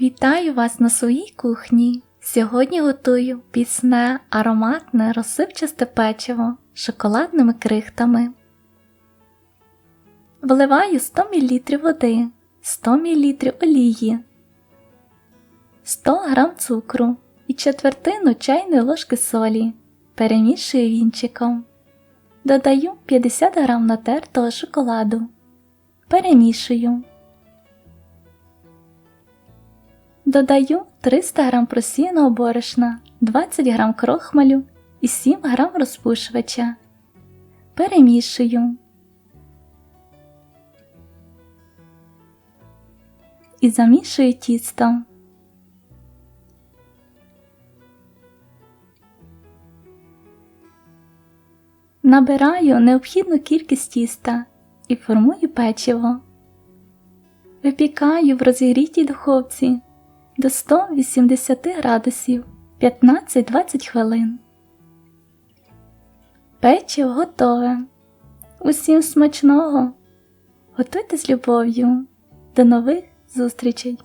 Вітаю вас на своїй кухні. Сьогодні готую пісне, ароматне, розсипчасте печиво з шоколадними крихтами. Вливаю 100 мл води, 100 мл олії, 100 г цукру і четвертину чайної ложки солі. Перемішую вінчиком. Додаю 50 г натертого шоколаду. Перемішую. Додаю 300 г просіяного борошна, 20 г крохмалю і 7 г розпушувача. Перемішую. І замішую тісто. Набираю необхідну кількість тіста і формую печиво. Випікаю в розігрітій духовці до 180 градусів 15-20 хвилин. Печиво готове. Усім смачного! Готуйте з любов'ю. До нових зустрічей!